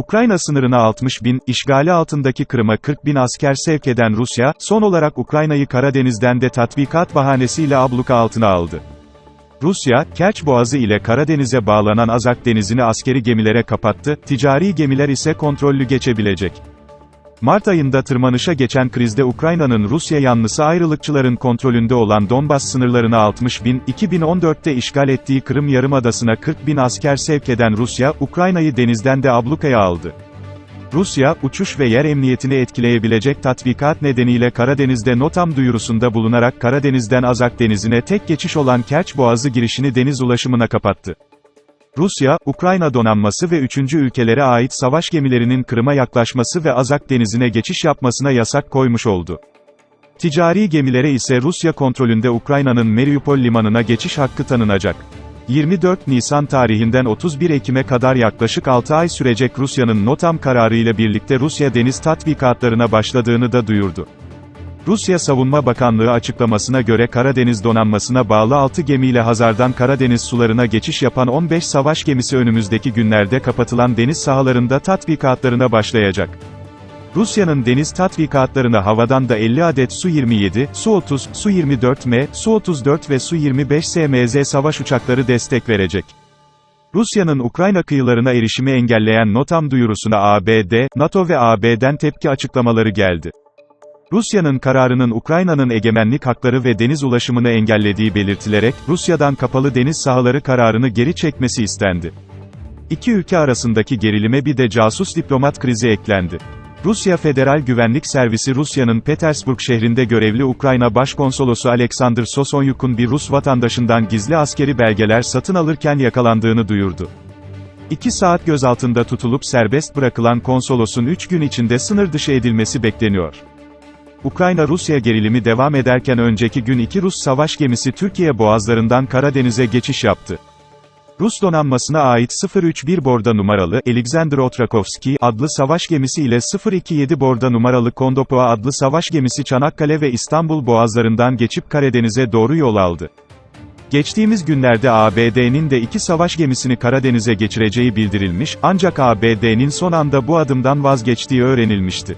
Ukrayna sınırına 60 bin, işgali altındaki Kırım'a 40 bin asker sevk eden Rusya, son olarak Ukrayna'yı Karadeniz'den de tatbikat bahanesiyle abluka altına aldı. Rusya, Kerç Boğazı ile Karadeniz'e bağlanan Azak Denizi'ni askeri gemilere kapattı, ticari gemiler ise kontrollü geçebilecek. Mart ayında tırmanışa geçen krizde Ukrayna'nın Rusya yanlısı ayrılıkçıların kontrolünde olan Donbas sınırlarına 60 bin, 2014'te işgal ettiği Kırım Yarımadası'na 40 bin asker sevk eden Rusya, Ukrayna'yı denizden de ablukaya aldı. Rusya, uçuş ve yer emniyetini etkileyebilecek tatbikat nedeniyle Karadeniz'de NOTAM duyurusunda bulunarak Karadeniz'den Azak Denizi'ne tek geçiş olan Kerç Boğazı girişini deniz ulaşımına kapattı. Rusya, Ukrayna donanması ve üçüncü ülkelere ait savaş gemilerinin Kırım'a yaklaşması ve Azak Denizi'ne geçiş yapmasına yasak koymuş oldu. Ticari gemilere ise Rusya kontrolünde Ukrayna'nın Mariupol limanına geçiş hakkı tanınacak. 24 Nisan tarihinden 31 Ekim'e kadar yaklaşık 6 ay sürecek Rusya'nın NOTAM kararı ile birlikte Rusya deniz tatbikatlarına başladığını da duyurdu. Rusya Savunma Bakanlığı açıklamasına göre Karadeniz donanmasına bağlı 6 gemiyle Hazar'dan Karadeniz sularına geçiş yapan 15 savaş gemisi önümüzdeki günlerde kapatılan deniz sahalarında tatbikatlarına başlayacak. Rusya'nın deniz tatbikatlarına havadan da 50 adet Su-27, Su-30, Su-24M, Su-34 ve Su-25 SMZ savaş uçakları destek verecek. Rusya'nın Ukrayna kıyılarına erişimi engelleyen NOTAM duyurusuna ABD, NATO ve AB'den tepki açıklamaları geldi. Rusya'nın kararının Ukrayna'nın egemenlik hakları ve deniz ulaşımını engellediği belirtilerek, Rusya'dan kapalı deniz sahaları kararını geri çekmesi istendi. İki ülke arasındaki gerilime bir de casus diplomat krizi eklendi. Rusya Federal Güvenlik Servisi Rusya'nın Petersburg şehrinde görevli Ukrayna Başkonsolosu Alexander Sosonyuk'un bir Rus vatandaşından gizli askeri belgeler satın alırken yakalandığını duyurdu. İki saat gözaltında tutulup serbest bırakılan konsolosun üç gün içinde sınır dışı edilmesi bekleniyor. Ukrayna-Rusya gerilimi devam ederken önceki gün iki Rus savaş gemisi Türkiye boğazlarından Karadeniz'e geçiş yaptı. Rus donanmasına ait 031 borda numaralı Alexander Otrakovski adlı savaş gemisi ile 027 borda numaralı Kondopoa adlı savaş gemisi Çanakkale ve İstanbul boğazlarından geçip Karadeniz'e doğru yol aldı. Geçtiğimiz günlerde ABD'nin de iki savaş gemisini Karadeniz'e geçireceği bildirilmiş, ancak ABD'nin son anda bu adımdan vazgeçtiği öğrenilmişti.